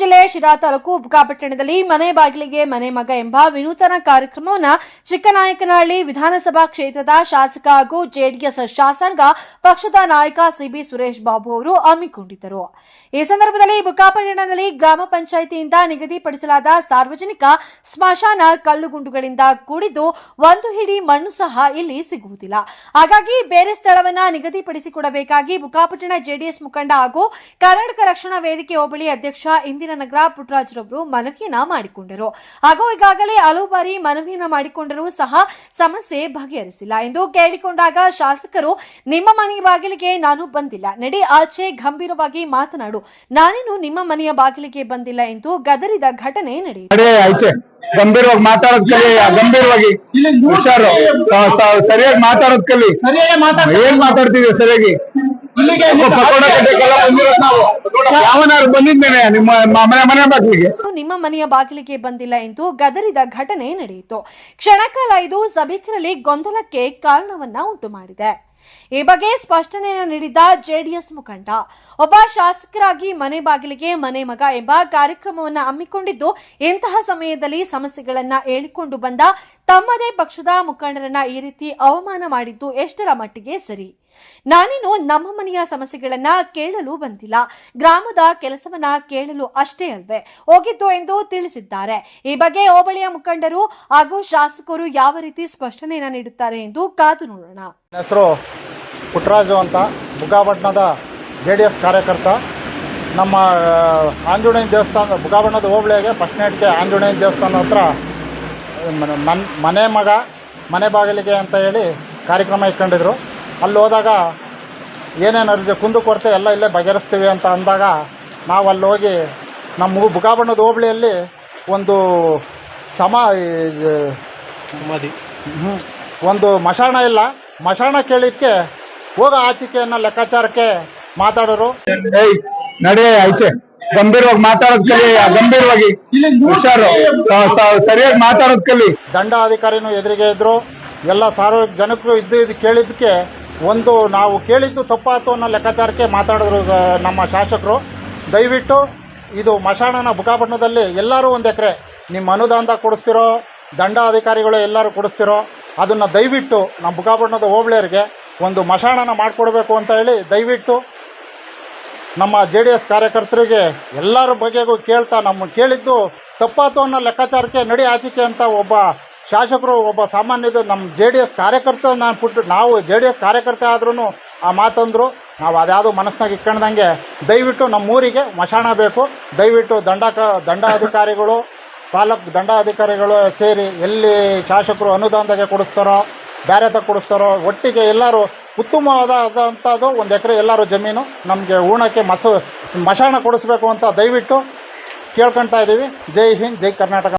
ಜಿಲ್ಲೆ ಶಿರಾ ತಾಲೂಕು ಬುಕ್ಕಾಪಟ್ಟಣದಲ್ಲಿ ಮನೆ ಬಾಗಿಲಿಗೆ ಮನೆ ಮಗ ಎಂಬ ವಿನೂತನ ಕಾರ್ಯಕ್ರಮವನ್ನು ಚಿಕ್ಕನಾಯಕನಹಳ್ಳಿ ವಿಧಾನಸಭಾ ಕ್ಷೇತ್ರದ ಶಾಸಕ ಹಾಗೂ ಜೆಡಿಎಸ್ ಶಾಸಕಾಂಗ ಪಕ್ಷದ ನಾಯಕ ಸಿಬಿ ಸುರೇಶ್ ಬಾಬು ಅವರು ಹಮ್ಮಿಕೊಂಡಿದ್ದರು. ಈ ಸಂದರ್ಭದಲ್ಲಿ ಬುಕ್ಕಾಪಟ್ಟಣದಲ್ಲಿ ಗ್ರಾಮ ಪಂಚಾಯಿತಿಯಿಂದ ನಿಗದಿಪಡಿಸಲಾದ ಸಾರ್ವಜನಿಕ ಸ್ಮಶಾನ ಕಲ್ಲುಗುಂಡುಗಳಿಂದ ಕೂಡಿದ್ದು ಒಂದು ಹಿಡಿ ಮಣ್ಣು ಸಹ ಇಲ್ಲಿ ಸಿಗುವುದಿಲ್ಲ. ಹಾಗಾಗಿ ಬೇರೆ ಸ್ಥಳವನ್ನ ನಿಗದಿಪಡಿಸಿಕೊಡಬೇಕಾಗಿ ಬುಕ್ಕಾಪಟ್ಟಣ ಜೆಡಿಎಸ್ ಮುಖಂಡ ಹಾಗೂ ಕರ್ನಾಟಕ ರಕ್ಷಣಾ ವೇದಿಕೆ ಹೋಬಳಿ ಅಧ್ಯಕ್ಷ ಇಂದಿರಾನಗರ ಪುಟ್ರಾಜ್ರೊಬ್ರು ಮನವಿಯನ್ನ ಮಾಡಿಕೊಂಡರು. ಹಾಗೂ ಈಗಾಗಲೇ ಹಲವು ಬಾರಿ ಮನವಿಯನ್ನ ಮಾಡಿಕೊಂಡರೂ ಸಹ ಸಮಸ್ಯೆ ಬಗೆಹರಿಸಿಲ್ಲ. ಎಂದು ಕೇಳಿಕೊಂಡಾಗ ಶಾಸಕರು ನಿಮ್ಮ ಮನೆಯ ಬಾಗಿಲಿಗೆ ನಾನು ಬಂದಿಲ್ಲ. ನಡಿ ಆಚೆ ಗಂಭೀರವಾಗಿ ಮಾತನಾಡು. ನಾನೇನು ನಿಮ್ಮ ಮನೆಯ ಬಾಗಿಲಿಗೆ ಬಂದಿಲ್ಲ ಎಂದು ಗದರಿದ ಘಟನೆ ನಡೆಯಿತು. ನಡೆ ಆಚೆ ಗಂಭೀರವಾಗಿ ಮಾತಾಡೋದ್ ಕಲಿ ಗಂಭೀರವಾಗಿ ಹುಷಾರು. ಸರಿಯಾಗಿ ಮಾತಾಡೋದ್ ಕಲಿ ಏನ್ ಮಾತಾಡ್ತೀವಿ ಸರಿಯಾಗಿ? ಇಲ್ಲಿಗೆ ಪಕೋಡ ಕಟ್ಟಕ್ಕೆಲ್ಲ ನಾವು. ಯಾವನಾರು ಬಂದಿದ್ದೇನೆ ನಿಮ್ಮ ಮನೆ ಮನೆ ಬಾಗಿಲಿಗೆ. ನಿಮ್ಮ ಮನೆಯ ಬಾಗಿಲಿಗೆ ಬಂದಿಲ್ಲ ಎಂದು ಗದರಿದ ಘಟನೆ ನಡೆಯಿತು. ಕ್ಷಣಕಾಲ ಇದು ಸಭಿಕರಲ್ಲಿ ಗೊಂದಲಕ್ಕೆ ಕಾರಣವನ್ನ ಉಂಟು ಮಾಡಿದೆ ಈ ಬಗ್ಗೆ ಸ್ಪಷ್ಟನೆಯನ್ನು ನೀಡಿದ್ದ ಜೆಡಿಎಸ್ ಮುಖಂಡ ಒಬ್ಬ ಶಾಸಕರಾಗಿ ಮನೆ ಬಾಗಿಲಿಗೆ ಮನೆ ಮಗ ಎಂಬ ಕಾರ್ಯಕ್ರಮವನ್ನ ಹಮ್ಮಿಕೊಂಡಿದ್ದು ಇಂತಹ ಸಮಯದಲ್ಲಿ ಸಮಸ್ಯೆಗಳನ್ನ ಹೇಳಿಕೊಂಡು ಬಂದ ತಮ್ಮದೇ ಪಕ್ಷದ ಮುಖಂಡರನ್ನ ಈ ರೀತಿ ಅವಮಾನ ಮಾಡಿದ್ದು ಎಷ್ಟರ ಮಟ್ಟಿಗೆ ಸರಿ? ನಾನೇನು ನಮ್ಮ ಮನೆಯ ಸಮಸ್ಯೆಗಳನ್ನ ಕೇಳಲು ಬಂದಿಲ್ಲ. ಗ್ರಾಮದ ಕೆಲಸವನ್ನ ಕೇಳಲು ಅಷ್ಟೇ ಅಲ್ವೇ ಹೋಗಿದ್ದು ಎಂದು ತಿಳಿಸಿದ್ದಾರೆ. ಈ ಬಗ್ಗೆ ಹೋಬಳಿಯ ಮುಖಂಡರು ಹಾಗೂ ಶಾಸಕರು ಯಾವ ರೀತಿ ಸ್ಪಷ್ಟನೆಯನ್ನ ನೀಡುತ್ತಾರೆ ಎಂದು ಕಾದು ನೋಡೋಣ. ಹೆಸರು ಪುಟ್ಟರಾಜು ಅಂತ. ಬುಗಾಪಟ್ಟಣದ ಜೆ ಡಿ ಎಸ್ ಕಾರ್ಯಕರ್ತ. ನಮ್ಮ ಆಂಜನೇಯ ದೇವಸ್ಥಾನ ಬುಗಾಪಟ್ಟಣದ ಹೋಬಳಿಯಾಗೆ ಫಸ್ಟ್ ನೈಟ್ಗೆ ಆಂಜನೇಯ ದೇವಸ್ಥಾನ ಹತ್ರ ಮನೆ ಮಗ, ಮನೆ ಬಾಗಿಲಿಗೆ ಅಂತ ಹೇಳಿ ಕಾರ್ಯಕ್ರಮ ಇಟ್ಕೊಂಡಿದ್ರು. ಅಲ್ಲಿ ಹೋದಾಗ ಏನೇನು ಅರ್ಜಿ ಕುಂದು ಕೊರತೆ ಎಲ್ಲ ಇಲ್ಲೇ ಬಗೆಹರಿಸ್ತೀವಿ ಅಂತ ಅಂದಾಗ ನಾವು ಅಲ್ಲಿ ಹೋಗಿ ನಮ್ಮ ಬುಗಾಬಣ್ಣದ ಹೋಬಳಿಯಲ್ಲಿ ಒಂದು ಸಮ. ಒಂದು ಮಶಾಣ ಇಲ್ಲ. ಮಶಾಣ ಕೇಳಿದ್ಕೆ ಹೋಗ ಆಚಿಕೆಯನ್ನ ಲೆಕ್ಕಾಚಾರಕ್ಕೆ ಮಾತಾಡೋರು. ಏಯ್ ನಡೆ ಆಚೆ ಗಂಭೀರವಾಗಿ ಮಾತಾಡೋದ್ ಕಲಿ ಗಂಭೀರವಾಗಿ ಹುಷಾರು. ಸರಿಯಾಗಿ ಮಾತಾಡೋದ್ ಕಲಿ. ದಂಡಾಧಿಕಾರಿನೂ ಎದುರಿಗೆ ಇದ್ದರು ಎಲ್ಲ ಸಾರ್ವಜನಿಕ ಜನಕ್ಕೂ ಇದ್ದು ಇದು ಕೇಳಿದ್ದಕ್ಕೆ ಒಂದು ನಾವು ಕೇಳಿದ್ದು ತಪ್ಪಾತು ಅನ್ನೋ ಲೆಕ್ಕಾಚಾರಕ್ಕೆ ಮಾತಾಡಿದ್ರು ನಮ್ಮ ಶಾಸಕರು. ದಯವಿಟ್ಟು ಇದು ಮಶಾಣನ ಬುಕಾಪಟ್ಟಣದಲ್ಲಿ ಎಲ್ಲರೂ ಒಂದು ಎಕರೆ ನಿಮ್ಮ ಅನುದಾನದಾಗ ಕೊಡಿಸ್ತಿರೋ ದಂಡ ಅಧಿಕಾರಿಗಳು ಎಲ್ಲರೂ ಕೊಡಿಸ್ತಿರೋ, ಅದನ್ನು ದಯವಿಟ್ಟು ನಮ್ಮ ಬುಕಾಪಟ್ಟಣದ ಹೋಬಳಿಯರಿಗೆ ಒಂದು ಮಶಾಣನ ಮಾಡಿಕೊಡ್ಬೇಕು ಅಂತ ಹೇಳಿ ದಯವಿಟ್ಟು ನಮ್ಮ ಜೆ ಡಿ ಎಸ್ ಕಾರ್ಯಕರ್ತರಿಗೆ ಎಲ್ಲರ ಬಗೆಗೂ ಕೇಳ್ತಾ ನಮ್ಮ ಕೇಳಿದ್ದು ತಪ್ಪಾತು ಅನ್ನೋ ಲೆಕ್ಕಾಚಾರಕ್ಕೆ ನಡಿ ಆಚಿಕೆ ಅಂತ ಒಬ್ಬ ಶಾಸಕರು ಒಬ್ಬ ಸಾಮಾನ್ಯದ ನಮ್ಮ ಜೆ ಡಿ ಎಸ್ ಕಾರ್ಯಕರ್ತ ನಾನು ಪುಟ್ಟ ನಾವು ಜೆ ಡಿ ಎಸ್ ಕಾರ್ಯಕರ್ತ ಆದ್ರೂ ಆ ಮಾತಂದರು. ನಾವು ಅದ್ಯಾವುದು ಮನಸ್ಸಿನಾಗ ಇಟ್ಕೊಂಡಂಗೆ ದಯವಿಟ್ಟು ನಮ್ಮ ಊರಿಗೆ ಮಶಾಣ ಬೇಕು. ದಯವಿಟ್ಟು ದಂಡ ಕ, ದಂಡಾಧಿಕಾರಿಗಳು ತಾಲೂಕು ದಂಡಾಧಿಕಾರಿಗಳು ಸೇರಿ ಎಲ್ಲಿ ಶಾಸಕರು ಅನುದಾನದಾಗೆ ಕೊಡಿಸ್ತಾರೋ ಬೇರೆ ಕೊಡಿಸ್ತಾರೋ, ಒಟ್ಟಿಗೆ ಎಲ್ಲರೂ ಉತ್ತಮವಾದಂಥದ್ದು ಒಂದು ಎಕರೆ ಎಲ್ಲರೂ ಜಮೀನು ನಮಗೆ ಊಣಕ್ಕೆ ಮಸ, ಮಶಾಣ ಕೊಡಿಸ್ಬೇಕು ಅಂತ ದಯವಿಟ್ಟು ಕೇಳ್ಕೊಳ್ತಾ ಇದ್ದೀವಿ ಜೈ ಹಿಂದ್, ಜೈ ಕರ್ನಾಟಕ.